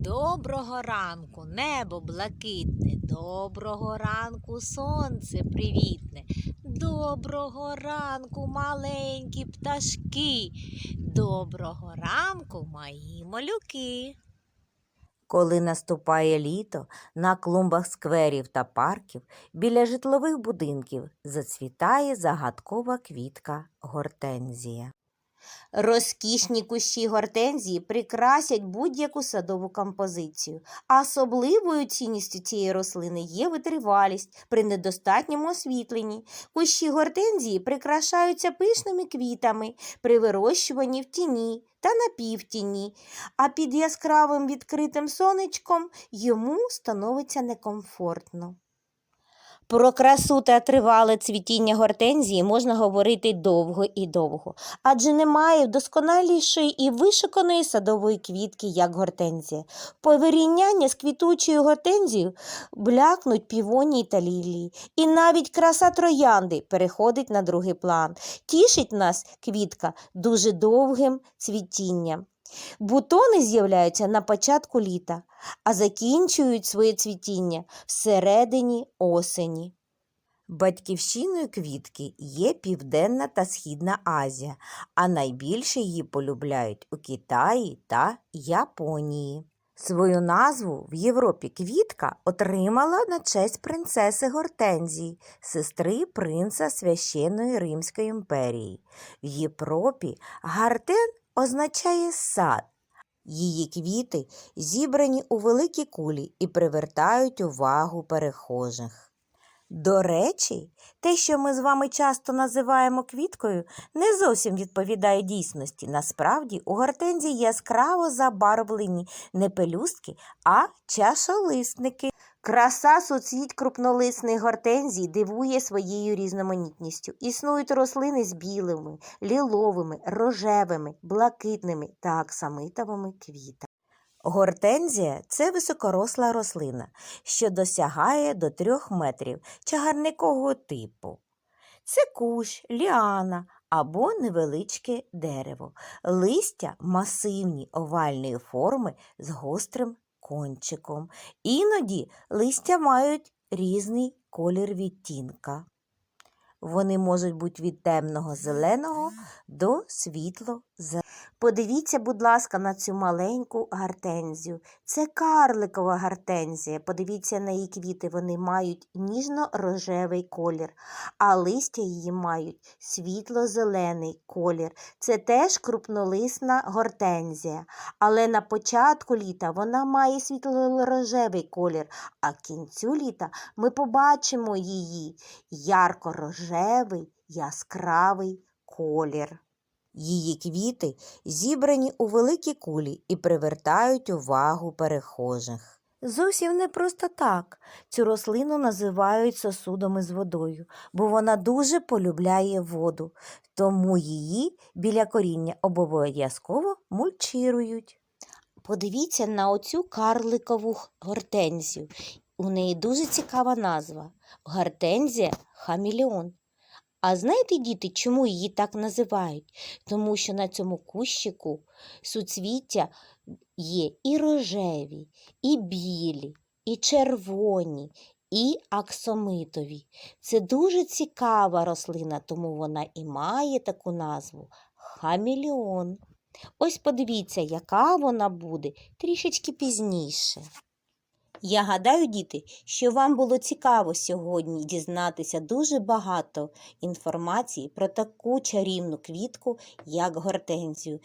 Доброго ранку, небо блакитне, доброго ранку, сонце привітне, доброго ранку, маленькі пташки, доброго ранку, мої малюки. Коли наступає літо, на клумбах скверів та парків біля житлових будинків зацвітає загадкова квітка гортензія. Розкішні кущі гортензії прикрасять будь-яку садову композицію. А особливою цінністю цієї рослини є витривалість при недостатньому освітленні. Кущі гортензії прикрашаються пишними квітами при вирощуванні в тіні та напівтіні, а під яскравим відкритим сонечком йому становиться некомфортно. Про красу та тривале цвітіння гортензії можна говорити довго і довго, адже немає досконалішої і вишуканої садової квітки, як гортензія. Повирівняння з квітучою гортензією блякнуть півонії та лілії, і навіть краса троянди переходить на другий план. Тішить нас квітка дуже довгим цвітінням. Бутони з'являються на початку літа, а закінчують своє цвітіння всередині осені. Батьківщиною квітки є Південна та Східна Азія, а найбільше її полюбляють у Китаї та Японії. Свою назву в Європі квітка отримала на честь принцеси Гортензії, сестри принца священної Римської імперії. В Європі гартен означає сад. Її квіти зібрані у великі кулі і привертають увагу перехожих. До речі, те, що ми з вами часто називаємо квіткою, не зовсім відповідає дійсності. Насправді у гортензії яскраво забарвлені не пелюстки, а чашолисники. Краса суцвіть крупнолисних гортензій дивує своєю різноманітністю. Існують рослини з білими, ліловими, рожевими, блакитними та аксамитовими квітами. Гортензія це високоросла рослина, що досягає до 3 метрів чагарникового типу. Це кущ, ліана або невеличке дерево. Листя масивні овальної форми з гострим кончиком. Іноді листя мають різний колір відтінка. Вони можуть бути від темного зеленого до світло зеленого. Подивіться, будь ласка, на цю маленьку гортензію. Це карликова гортензія. Подивіться на її квіти, вони мають ніжно-рожевий колір, а листя її мають світло-зелений колір. Це теж крупнолисна гортензія, але на початку літа вона має світло-рожевий колір, а кінцю літа ми побачимо її ярко-рожевий, яскравий колір. Її квіти зібрані у великі кулі і привертають увагу перехожих. Зовсім не просто так. Цю рослину називають сосудом із водою, бо вона дуже полюбляє воду, тому її біля коріння обов'язково мульчирують. Подивіться на оцю карликову гортензію. У неї дуже цікава назва гортензія хамілеон. А знаєте, діти, чому її так називають? Тому що на цьому кущику суцвіття є і рожеві, і білі, і червоні, і аксомитові. Це дуже цікава рослина, тому вона і має таку назву хамілеон. Ось подивіться, яка вона буде трішечки пізніше. Я гадаю, діти, що вам було цікаво сьогодні дізнатися дуже багато інформації про таку чарівну квітку, як гортензію.